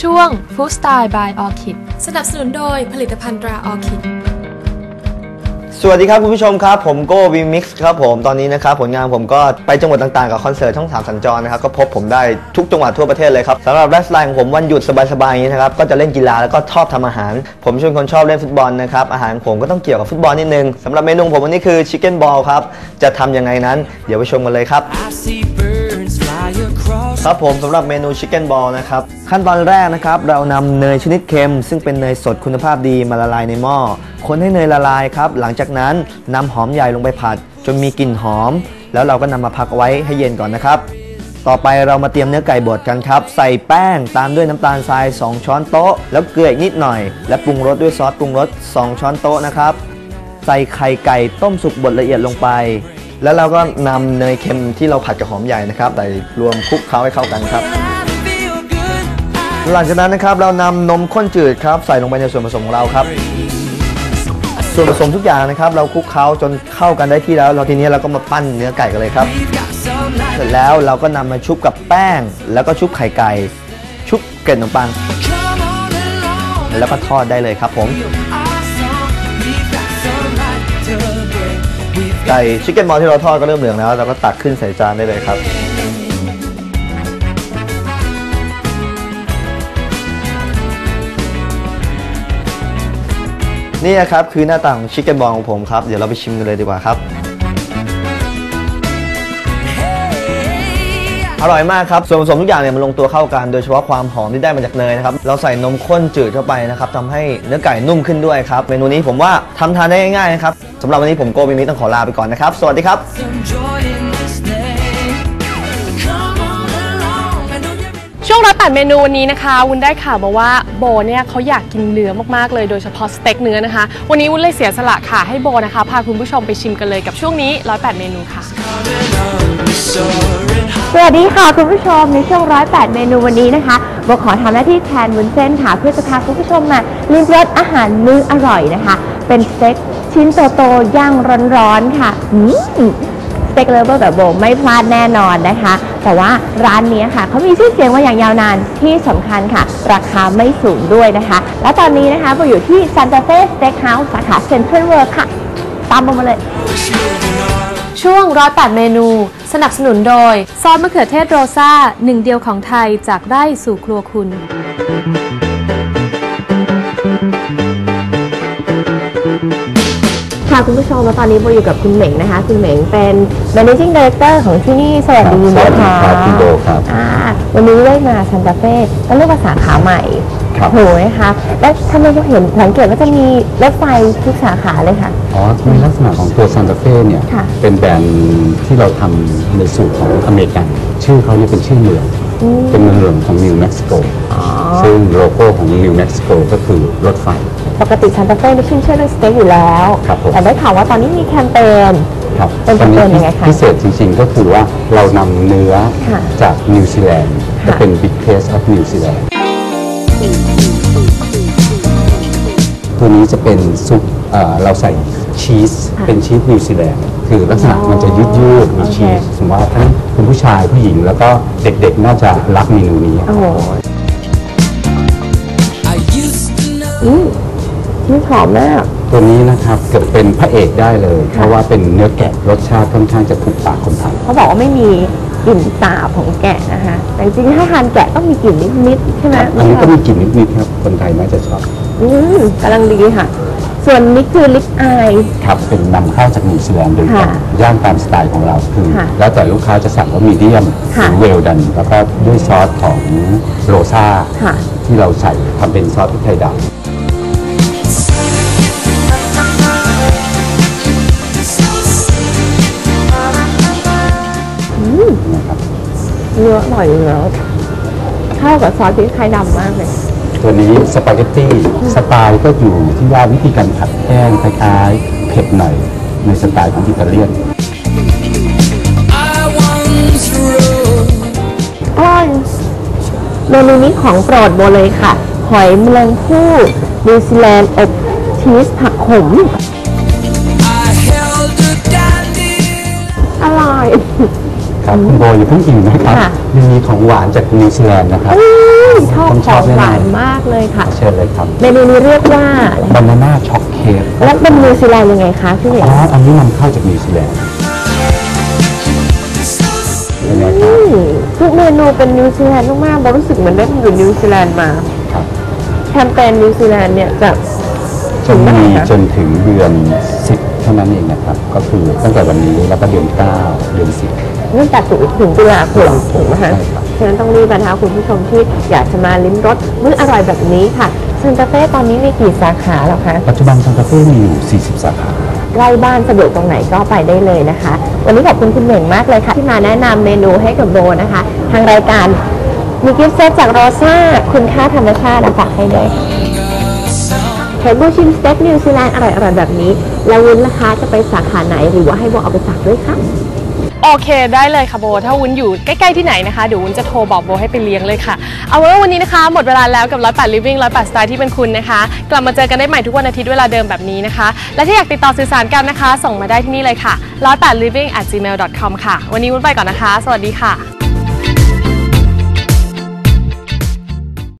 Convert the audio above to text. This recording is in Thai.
ช่วง Food Style by Orchid สนับสนุนโดยผลิตภัณฑ์ตรา Orchid สวัสดีครับคุณผู้ชมครับ ผมโก้วีมิกซ์ครับผมตอนนี้นะครับผลงานผมก็ไปจังหวัดต่างๆกับคอนเสิร์ตช่องสามสัญจรนะครับก็พบผมได้ทุกจังหวัดทั่วประเทศเลยครับสำหรับไลฟ์สไตล์ของผมวันหยุดสบายๆอย่างนี้นะครับก็จะเล่นกีฬาแล้วก็ชอบทำอาหาร ผมชวนคนชอบเล่นฟุตบอลนะครับอาหารของผมก็ต้องเกี่ยวกับฟุตบอลนิดนึงสำหรับเมนูของผมวันนี้คือชิคเก้นบอลครับจะทำยังไงนั้น เดี๋ยวไปชมกันเลยครับ I see birds fly across ครับผมสำหรับเมนูชิคเก้นบอลนะครับ ขั้นตอนแรกนะครับ เรานำเนยชนิดเค็ม ซึ่งเป็นเนยสดคุณภาพดีมาละลายในหม้อคนให้เนยละลายครับ หลังจากนั้นนำหอมใหญ่ลงไปผัด จนมีกลิ่นหอม แล้วเราก็นำมาพักไว้ให้เย็นก่อนนะครับ ต่อไปเรามาเตรียมเนื้อไก่บดกันครับ ใส่แป้งตามด้วยน้ำตาลทราย 2 ช้อนโต๊ะ แล้วเกลืออีกนิดหน่อย และปรุงรสด้วยซอสปรุงรส 2 ช้อนโต๊ะนะครับ ใส่ไข่ไก่ต้มสุกบดละเอียดลงไป แล้วเราก็นำเนยเค็มที่เราผัดกับหอมใหญ่นะครับใส่รวมคลุกเคล้าให้เข้ากันครับ หลังจากนั้นนะครับเรานำนมข้นจืดครับใส่ลงไปในส่วนผสมของเราครับ ส่วนผสมทุกอย่างนะครับ เราคลุกเคล้าจนเข้ากันได้ที่แล้ว เราทีนี้เราก็มาปั้นเนื้อไก่กันเลยครับ เสร็จแล้วเราก็นำมาชุบกับแป้ง แล้วก็ชุบไข่ไก่ ชุบเกล็ดขนมปัง แล้วก็ทอดได้เลยครับผม ก่ชิคเก้นบอลที่เราทอดก็เริ่มเหลืองแล้วเราก็ตักขึ้นใส่จานได้เลยครับ นี่นะครับคือหน้าตาของชิคเก้นบอลของผมครับ เดี๋ยวเราไปชิมกันเลยดีกว่าครับ อร่อยมากครับ ส่วนผสมทุกอย่างเนี่ยมันลงตัวเข้ากัน โดยเฉพาะความหอมที่ได้มาจากเนยนะครับ เราใส่นมข้นจืดเข้าไปนะครับทำให้เนื้อไก่นุ่มขึ้นด้วยครับ เมนูนี้ผมว่าทำทานได้ง่ายๆนะครับสำหรับวันนี้ผมโกบิมิต้องขอลาไปก่อนนะครับ สวัสดีครับ some joy in this day Come on along I know you're ช่วงรับตัดเมนูวันนี้นะคะ วุ้นได้ข่าวมาว่าโบเนี่ยเขาอยากกินเนื้อมากๆเลยโดยเฉพาะสเต็กเนื้อนะคะ วันนี้วุ้นเลยเสียสละค่ะให้โบนะคะ พาคุณผู้ชมไปชิมกันเลยกับช่วงนี้ 108 เมนูค่ะ สวัสดีค่ะคุณผู้ชมในช่วง 108 เมนูวันนี้นะคะโบขอทำหน้าที่แทนวุ้นเส้นค่ะ เพื่อจะพาคุณผู้ชมมาลิ้มรสอาหารมื้ออร่อยนะคะ เป็นสเต็กชิ้นโตๆย่างร้อนๆค่ะอืมสเต็กเลเวอร์แบบโบไม่พลาดแน่นอนนะคะ แต่ว่าร้านนี้ค่ะเขามีชื่อเสียงมาอย่างยาวนานที่สำคัญค่ะ ราคาไม่สูงด้วยนะคะ และตอนนี้นะคะโบอยู่ที่ซานตาเฟ่สเต็กเฮาส์สาขาเซ็นทรัลเวิร์ค่ะ ตามโบมาเลย ช่วงร้อยแปดเมนู สนับสนุนโดย ซอสมะเขือเทศโรซ่าหนึ่งเดียวของไทยจากไร่สู่ครัวคุณ ค่ะคุณผู้ชมแล้วตอนนี้โบอยู่กับคุณเหม่งนะคะ คุณเหม่งเป็น managing director ของที่นี่สวัสดีสวัสนะดีคะครับคุณโบครับ อ่าวันนี้ได้มาซันตาเฟ่ก็เรียกว่าสาขาใหม่ครับ โหนะคะและทำไมเราเห็นสังเกตว่าจะมีรถไฟทุกสาขาเลยค่ะ อ๋อในลักษณะของตัวซานตาเฟ่เนี่ยค่ะ เป็นแบรนด์ที่เราทำในสูตรของอเมริกัน ชื่อเขาเนี่ยเป็นชื่อเมืองเป็นเมืองหลวงของนิวเม็กซิโกซึ่งโลโก้ของนิวเม็กซิโกก็คือรถไฟ ปกติซันตาเฟ่ไม่ขึ้นชื่อเรื่องสเต็กอยู่แล้ว ครับผม แต่ได้ข่าวว่าตอนนี้มีแคมเปญ ครับเป็นตอนนี้เป็นยังไงคะพิเศษจริงๆก็คือว่าเรานำเนื้อค่ะจากนิวซีแลนด์ค่ะ จะเป็น Big Taste of New Zealand ตัวนี้จะเป็นซุป เอ่อเราใส่ชีสเป็นชีสนิวซีแลนด์คือลักษณะมันจะยืดยืดๆมีชีสผมว่าทั้งคุณผู้ชายผู้หญิงแล้วก็เด็กๆน่าจะรักเมนูนี้ โอ้โห I used to know อืมนี่หอมมาก ตัวนี้นะครับเกือบเป็นพระเอกได้เลย เพราะว่าเป็นเนื้อแกะรสชาติค่อนข้างจะถูกปากคนไทย เขาบอกว่าไม่มีกลิ่นสาบของแกะนะคะ แต่จริงๆถ้าทานแกะต้องมีกลิ่นนิดๆใช่ไหมอันนี้ก็มีกลิ่นนิดๆครับ คนไทยน่าจะชอบ อืมกำลังดีค่ะ ส่วนนี้คือลิปอาย ครับเป็นนำเข้าจากนิวซีแลนด์โดยตรงค่ะย่างตามสไตล์ของเราคือ ค่ะแล้วแต่ลูกค้าจะสั่งว่ามีเดียมหค่ะรือเวลดัน แล้วก็ด้วยซอสของโรซ่าค่ะ ที่เราใส่ทำเป็นซอสพริกไทยดำนะครับเนื้ออร่อยอยู่แล้วเข้ากับซอสพริกไทยดำมากเลย ตัวนี้สปาเกตตี้สไตล์ก็อยู่ที่ว่าวิธีการผัดแห้งคล้ายๆ เผ็ดหน่อยในสไตล์ของอิตาเลียน I once rode อร่อยเมนูนี้ของโปรดโบเลยค่ะ หอยแมลงภู่นิวซีแลนด์อบชีสผักขม I held a dandy อร่อย ครับครับคุณโบอย่าเพิ่งอิ่มนะครับค่ะยังมีของหวานจากนิวซีแลนด์นะครับอืมชอบผมขชออบงแน่นอนหวานมากเลยค่ะเชิญเลยครับเมนูนี้เรียกว่าอะไรบานาน่าช็อกเค้กแล้วเป็นนิวซีแลนด์ยังไงคะพี่เหวอ๋ออันนี้นำเข้าจากนิวซีแลนด์เป็นไงครับอืมทุกเมนูเป็นนิวซีแลนด์มากๆบอกรู้สึกเหมือนได้มาอยู่นิวซีแลนด์มาครับแคมเปญนิวซีแลนด์เนี่ยจะจะมีถึงเมื่อไหร่คะจนถึงเดือน 10 เท่านั้นเองนะครับ ก็คือตั้งแต่วันนี้แล้วก็เดือน 9 เดือน 10 เนื่องจากถึงถึงตุลาคมถูกไหมคะใช่ครับฉะนั้นต้องรีบนะคะคุณผู้ชมที่อยากจะมาลิ้มรสมื้ออร่อยแบบนี้ค่ะซันตาเฟ่ตอนนี้มีกี่สาขาแล้วคะ ปัจจุบันซันตาเฟ่มีอยู่ 40 สาขา ใกล้บ้านสะดวกตรงไหนก็ไปได้เลยนะคะ วันนี้ขอบคุณคุณเหม่งมากเลยค่ะ ที่มาแนะนำเมนูให้กับโบนะคะ ทางรายการมีกิฟต์เซตจากโรซ่า คุณค่าธรรมชาติเอาฝากให้ด้วยเห็นโบชิมสเต็กนิวซีแลนด์อร่อยๆแบบนี้ แล้ววุ้นราคาจะไปสาขาไหนหรือว่าให้โบเอาไปฝากด้วยคะ โอเคได้เลยค่ะโบ ถ้าวุ้นอยู่ใกล้ ๆ ที่ไหนนะคะ เดี๋ยววุ้นจะโทรบอกโบให้ไปเลี้ยงเลยค่ะ เอาไว้ว่าวันนี้นะคะ หมดเวลาแล้วกับร้อยแปดลิฟวิ่งร้อยแปดสไตล์ที่เป็นคุณนะคะ กลับมาเจอกันได้ใหม่ทุกวันอาทิตย์เวลาเดิมแบบนี้นะคะ และถ้าอยากติดต่อสื่อสารกันนะคะ ส่งมาได้ที่นี่เลยค่ะ108 living at gmail com ค่ะ วันนี้วุ้นไปก่อนนะคะ สวัสดีค่ะ